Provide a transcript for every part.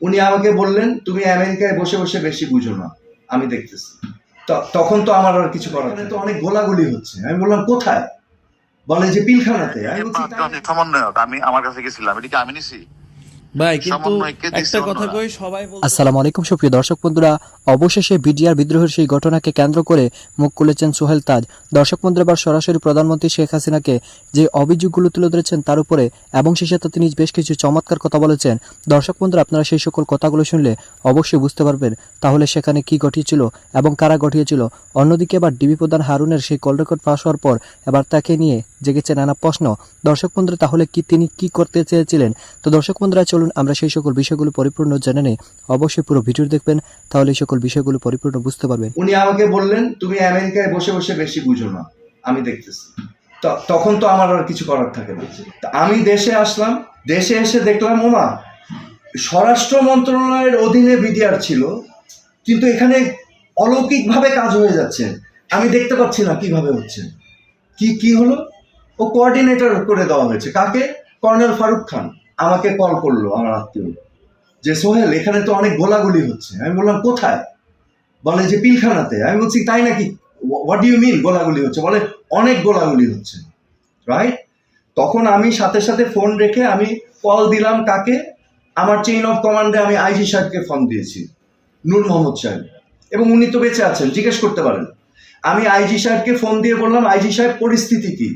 উনি আমাকে বললেন তুমি আমেরিকায় বসে বসে বেশি বুঝো না। আমি দেখতেছি। তখন তো আমার আর কিছু করার নেই। তো অনেক গোলাগুলি হচ্ছে। আমি বললাম কোথায়? বলে যে পিলখানাতে। আমি আমার কাছে গেছিলাম। এটা কি আমি নিছি। ভাই কিন্তু একটা কথা কই সবাই বলছে আসসালামু আলাইকুম সুপ্রিয় দর্শক বন্ধুরা। অবশেষে বিডিআর বিদ্রোহের সেই ঘটনাকে কেন্দ্র করে মুখ খুলেছেন সোহেল তাজ। দর্শক বন্ধুরা এবার সরাসরি প্রধানমন্ত্রী শেখ হাসিনাকে যে অভিযোগগুলো তুলে ধরেছেন তার উপরে এবং সেই সাথে তিনি বেশ কিছু চমৎকার কথা বলেছেন। দর্শক বন্ধুরা আপনারা সেই সকল কথাগুলো শুনলে অবশ্যই বুঝতে পারবেন তাহলে সেখানে কি ঘটিয়েছিল এবং কারা ঘটিয়েছিল। অন্যদিকে এবার ডিবি প্রধান হারুনের সেই কল রেকর্ড পাস হওয়ার পর এবার তাকে নিয়ে জেগেছে নানা প্রশ্ন। দর্শক বন্ধুরা, তাহলে কি তিনি কি করতে চেয়েছিলেন? তো দর্শক বন্ধুরা, চলুন আমরা সেই সকল বিষয়গুলো পরিপূর্ণ জেনে নেই। অবশ্যই পুরো ভিডিও দেখবেন, তাহলে সকল বিষয়গুলো পরিপূর্ণ বুঝতে পারবেন। উনি আমাকে বললেন, তুমি আমেরিকায় বসে বসে বেশি বুঝো না। আমি দেখতেছি। তখন তো আমার আর কিছু করার থাকে না। আমি দেশে আসলাম, দেশে এসে দেখলাম, ওমা, স্বরাষ্ট্র মন্ত্রণালয়ের অধীনে বিডিআর ছিল, কিন্তু এখানে অলৌকিকভাবে কাজ হয়ে যাচ্ছে। আমি দেখতে পাচ্ছি না কীভাবে হচ্ছে। কি কি হলো? ও কোঅর্ডিনেটর করে দেওয়া হয়েছে। কাকে? কর্নেল ফারুক খান। আমাকে কল করল আমার আত্মীয়। যে, সোহেল, এখানে তো অনেক গোলাগুলি হচ্ছে। আমি বললাম, কোথায়? বলে, যে, পিলখানাতে। আমি বলছি, তাই নাকি? হোয়াট ইউ মিন গোলাগুলি হচ্ছে? বলে, অনেক গোলাগুলি হচ্ছে। রাইট তখন আমি সাথে সাথে ফোন রেখে আমি কল দিলাম কাকে? আমার চেইন অফ কমান্ডে আমি আইজি সাহেবকে ফোন দিয়েছি, নূর মোহাম্মদ সাহেব। এবং উনি তো বেঁচে আছেন, জিজ্ঞেস করতে পারেন। আমি আইজি সাহেবকে ফোন দিয়ে বললাম আইজি সাহেব, পরিস্থিতি কি?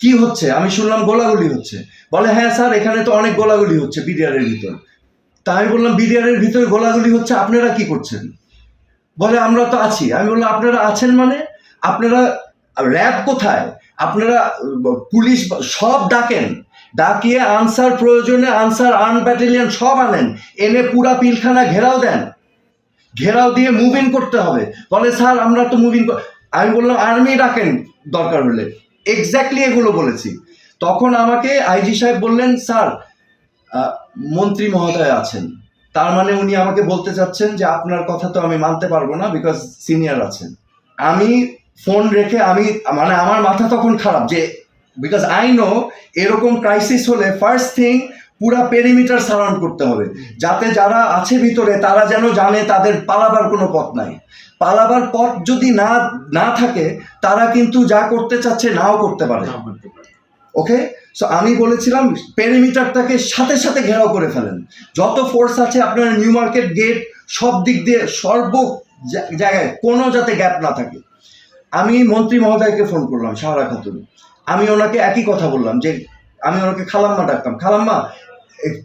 কি হচ্ছে? আমি শুনলাম গোলাগুলি হচ্ছে। বলে হ্যাঁ স্যার, এখানে তো অনেক গোলাগুলি হচ্ছে বিডিআরের ভিতর। তা আমি বললাম, বিডিআরের ভিতরে গোলাগুলি হচ্ছে, আপনারা কি করছেন? বলে, আমরা তো আছি। আমি বললাম, আপনারা আছেন মানে? আপনারা র্যাব কোথায়? আপনারা পুলিশ সব ডাকেন। ডাকিয়ে আনসার প্রয়োজনে আনসার আর্ন ব্যাটালিয়ন সব আনেন। এনে পুরা পিলখানা ঘেরাও দেন। ঘেরাও দিয়ে মুভিং করতে হবে। বলে, স্যার, আমরা তো মুভিং আমি বললাম আর্মি ডাকেন দরকার হলে। এক্স্যাক্টলি এগুলো বলেছি। তখন আমাকে আইজি সাহেব বললেন, স্যার মন্ত্রী মহোদয় আছেন। তার মানে উনি আমাকে বলতে চাচ্ছেন যে আপনার কথা তো আমি মানতে পারব না বিকজ সিনিয়র আছেন। আমি ফোন রেখে, আমি মানে আমার মাথা তখন খারাপ যে বিকজ আই নো এরকম ক্রাইসিস হলে ফার্স্ট থিং পুরা পেরিমিটার সারাউন্ড করতে হবে। যাতে যারা আছে ভিতরে তারা যেন জানে তাদের পালাবার কোনো পথ নাই। পালাবার পথ যদি না না থাকে তারা কিন্তু যা করতে চাচ্ছে নাও করতে পারে। ওকে? সো আমি বলেছিলাম পেরিমিটারটাকে সাথে সাথে ঘেরাও করে ফেলেন। যত ফোর্স আছে আপনার নিউ মার্কেট গেট সব দিক দিয়ে সর্ব জায়গায় কোনো যাতে গ্যাপ না থাকে। আমি মন্ত্রী মহোদয়কে ফোন করলাম সাহারা খাতুন। আমি ওনাকে একই কথা বললাম যে আমি ওনাকে খালাম্মা ডাকতাম। খালাম্মা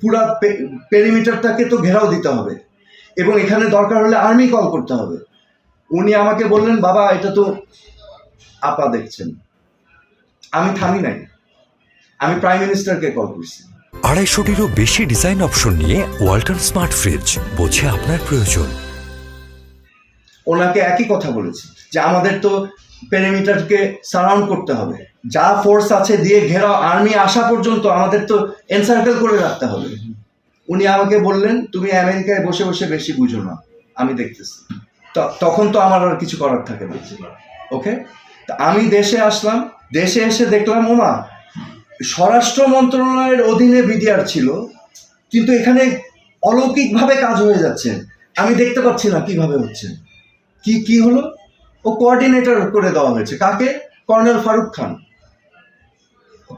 পুরা পেরিমিটারটাকে তো ঘেরাও দিতে হবে। এবং এখানে দরকার হলে আর্মি কল করতে হবে। উনি আমাকে বললেন বাবা এটা তো আপা দেখছেন। আমি থামি নাই। আমি প্রাইম মিনিস্টারকে কল করছি। আড়াইশোটিরও বেশি ডিজাইন অপশন নিয়ে ওয়াল্টন স্মার্ট ফ্রিজ বোঝে আপনার প্রয়োজন। ওনাকে একই কথা বলেছি যে আমাদের তো পেরিমিটারকে সারাউন্ড করতে হবে। যা ফোর্স আছে দিয়ে ঘেরাও আর্মি আসা পর্যন্ত আমাদের তো এনসার্কেল করে রাখতে হবে। উনি আমাকে বললেন, তুমি আমেরিকায় বসে বসে বেশি বুঝো না, আমি দেখতেছি। তখন তো আমার আর কিছু করার থাকে না। ওকে আমি দেশে আসলাম, দেশে এসে দেখলাম, ওমা, স্বরাষ্ট্র মন্ত্রণালয়ের অধীনে বিডিআর ছিল, কিন্তু এখানে অলৌকিকভাবে কাজ হয়ে যাচ্ছে। আমি দেখতে পাচ্ছি না কীভাবে হচ্ছে। কি কি হলো? ও কোঅর্ডিনেটর করে দেওয়া হয়েছে। কাকে? Colonel Farooq Khan.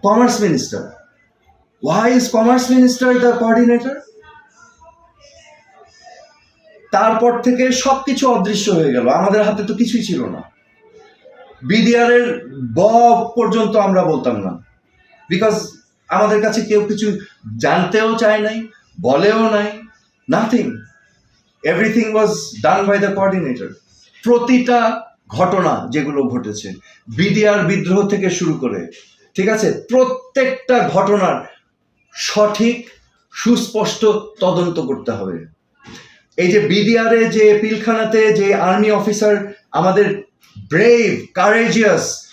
Commerce minister why is commerce minister the coordinator তারপর থেকে সব কিছু অদৃশ্য হয়ে গেল। আমাদের হাতে তো কিছুই ছিল না। বিডিআর ব পর্যন্ত আমরা বলতাম না। বিকজ আমাদের কাছে কেউ কিছু জানতেও চায় নাই, বলেও নাই nothing everything was done by the coordinator প্রতিটা ঘটনা যেগুলো ঘটেছে বিডিআর বিদ্রোহ থেকে শুরু করে ঠিক আছে? প্রত্যেকটা ঘটনার সঠিক, সুস্পষ্ট তদন্ত করতে হবে। এই যে বিডিআরে যে পিলখানাতে যে আর্মি অফিসার আমাদের brave courageous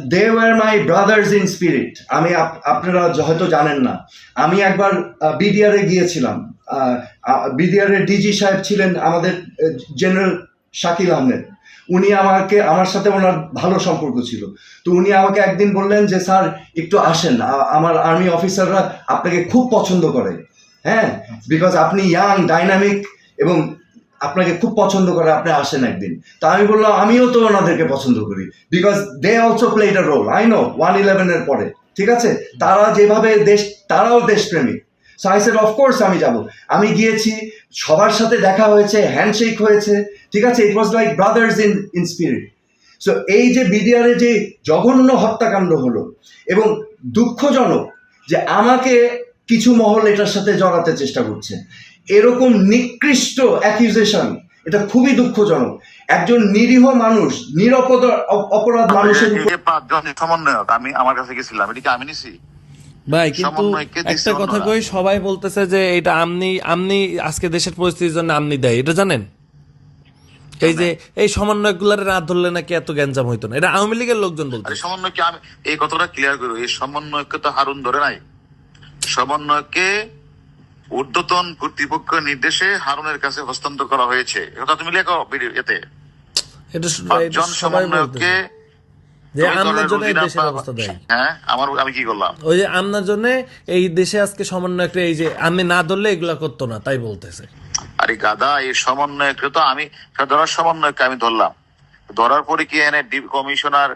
they were my brothers in spirit আমি আপ- আপনারা হয়তো জানেন না। আমি একবার বিডিআরে গিয়েছিলাম। বিডিআর এর ডিজি সাহেব ছিলেন আমাদের জেনারেল শাকিল আহমেদ। উনি আমাকে, আমার সাথে ওনার ভালো সম্পর্ক ছিল। তো উনি আমাকে একদিন বললেন যে, স্যার, একটু আসেন। আমার আর্মি অফিসাররা আপনাকে খুব পছন্দ করে। হ্যাঁ? বিকজ আপনি ইয়াং ডাইনামিক এবং আপনাকে খুব পছন্দ করে, আপনি আসেন একদিন। তা আমি বললাম, আমিও তো ওনাদেরকে পছন্দ করি। Because they also played a role I know one ইলেভেনের পরে। ঠিক আছে? তারা যেভাবে দেশ, তারাও দেশপ্রেমিক। সো আই সেড অফকোর্স আমি যাব। আমি গিয়েছি সবার সাথে দেখা হয়েছে হ্যান্ডশেক হয়েছে ঠিক আছে? It was like brothers in in spirit so এই যে বিডিআরে যে জঘন্য হত্যাকাণ্ড হলো এবং দুঃখজনক যে আমাকে কিছু মহল এটার সাথে জড়াতে চেষ্টা করছে। এরকম নিকৃষ্ট অ্যাকিউজেশন এটা খুবই দুঃখজনক। একজন নিরীহ মানুষ নিরপদ অপরাধ মানুষের আমি আমার কাছে গেছিলাম এটা কি আমি নিছি। ভাই কিন্তু সমন্বয়কে একটা কথা কই সবাই বলতেছে যে এটা আমনি আমনি আজকে দেশের পরিস্থিতির জন্য আমনি দেয় এটা জানেন? এই যে এই সমন্বয়গুলার রাত ধরলে নাকি এত গ্যাঞ্জাম হইতো না। এটা আওয়ামী লীগের লোকজন বলতে আরে সমন্বয়কে আমি এই কথাটা ক্লিয়ার করব এই সমন্বয়কে তো হারুন ধরে নাই। সমন্বয়কে ঊর্ধ্বতন কর্তৃপক্ষ নির্দেশে হারুনের কাছে হস্তান্তর করা হয়েছে। এটা তুমি লেখো এতে। এটা স- এটা পাঁচজন সবাই সমন্বয়ককে বলতেছে। যে আমনার জন্য এই দেশের অবস্থা দেয়। হ্যাঁ আমার আমি কি করলাম? ওই যে আমনার জন্য এই দেশে আজকে এই যে আমি না ধরলে এগুলা করতো না তাই বলতেছে। আরে গাদা এই সমন্বয়কে তো আমি ধরার সমন্বয়কে আমি ধরলাম। ধরার পরে কি এনে কমিশনার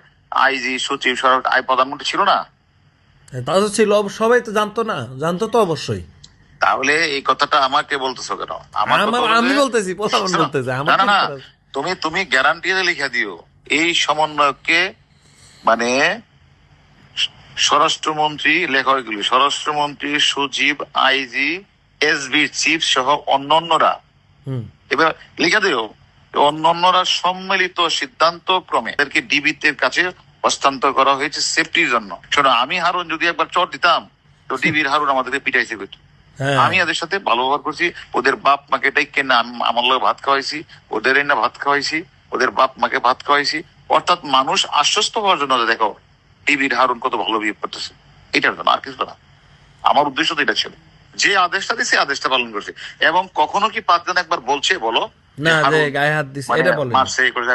আইজি সচিব সরকার আই প্রধানমন্ত্রী ছিল না? তা তো ছিল সবাই তো জানতো না। জানতো তো অবশ্যই। তাহলে এই কথাটা আমাকে বলতেছো কেন? আমার আমি বলতেছি প্রধান শোনো, বলতেছে। না না? তুমি তুমি গ্যারান্টি লিখে দিও। এই সমন্বয়কে মানে স্বরাষ্ট্রমন্ত্রী লেখা এগুলি স্বরাষ্ট্রমন্ত্রী সচিব আইজি এসবি চিফ সহ অন্যান্যরা। এবার লিখে দিও অন্যান্যরা সম্মিলিত সিদ্ধান্ত ক্রমে এদেরকে ডিবিতে কাছে হস্তান্তর করা হয়েছে সেফটির জন্য। শোনো আমি হারুন যদি একবার চট দিতাম তো ডিবির হারুন আমাদেরকে পিটাইছে কইতো। হ্যাঁ। আমি এদের সাথে ভালো ব্যবহার করছি ওদের বাপ মাকে ডেকে না আম- আমার লোক ভাত খাওয়াইছি ওদের না ভাত খাওয়াইছি ওদের বাপ মাকে ভাত খাওয়াইছি অর্থাৎ মানুষ আশ্বস্ত হওয়ার জন্য দেখো টিভির হারুন কত ভালো বিহেভ করতেছে। এটার জন্য আর কিছু না। আমার উদ্দেশ্য তো এটা ছিল। যে আদেশটা দিছে আদেশটা পালন করছে। এবং কখনো কি পাঁচজন একবার বলছে বলো? না যে গায়ে হাত দিছে মানে এটা বলে মারছে এই করে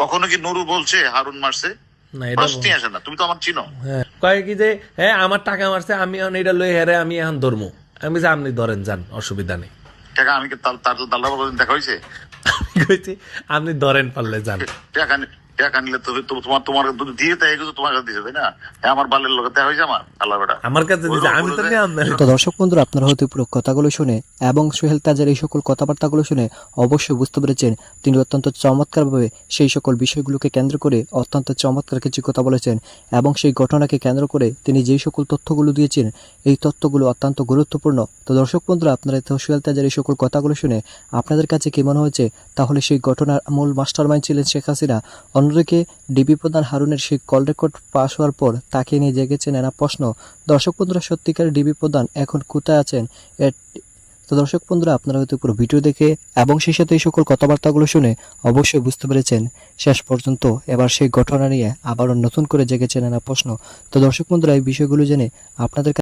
কখনো কি নুরু বলছে হারুন মারছে? না এটা প্রশ্নই আসে না। তুমি তো আমার চিনো। হ্যাঁ। কয় কি যে হ্যাঁ আমার টাকা মারছে আমি এখন এটা লই হেরে আমি এখন ধরমু। আমি যে আপনি ধরেন যান অসুবিধা নেই। টাকা আমি কি তার তার দাল্লা দেখা হয়েছে? কইছি আপনি ধরেন পারলে যান। টাকা টাকা নিলে তো তো তোমার তোমার দিয়ে তাই এগুলো তোমার কাছে দিছে তাই না? হ্যাঁ আমার বালের লোক দেখা হয়েছে আমার আল্লাহ বেটা। আমার কাছে দিছে আমি তো নিয়ে আপনার তো দর্শক বন্ধুরা আপনারা হয়তো পুরো কথাগুলো শুনে এবং সোহেল তাজের এই সকল কথাবার্তাগুলো শুনে অবশ্যই বুঝতে পেরেছেন। তিনি অত্যন্ত চমৎকারভাবে সেই সকল বিষয়গুলোকে কেন্দ্র করে অত্যন্ত চমৎকার কিছু কথা বলেছেন এবং সেই ঘটনাকে কেন্দ্র করে তিনি যেই সকল তথ্যগুলো দিয়েছেন এই তথ্যগুলো অত্যন্ত গুরুত্বপূর্ণ। তো দর্শক বন্ধুরা আপনারা তো সোহেল তাজের এই সকল কথাগুলো শুনে আপনাদের কাছে কি মনে হয়েছে? তাহলে সেই ঘটনার মূল মাস্টারমাইন্ড ছিলেন শেখ হাসিনা। অন্যদিকে ডিবি প্রধান হারুনের সেই কল রেকর্ড পাশ হওয়ার পর তাকে নিয়ে জেগেছে নানা প্রশ্ন। দর্শক বন্ধুরা, সত্যিকারের ডিবি প্রধান এখন কোথায় আছেন? তো দর্শক বন্ধুরা, আপনারা হয়তো পুরো ভিডিও দেখে এবং সেই সাথে এই সকল কথাবার্তাগুলো শুনে অবশ্যই বুঝতে পেরেছেন। শেষ পর্যন্ত এবার সেই ঘটনা নিয়ে আবারও নতুন করে জেগেছে নানা প্রশ্ন। তো দর্শক বন্ধুরা, এই বিষয়গুলো জেনে আপনাদের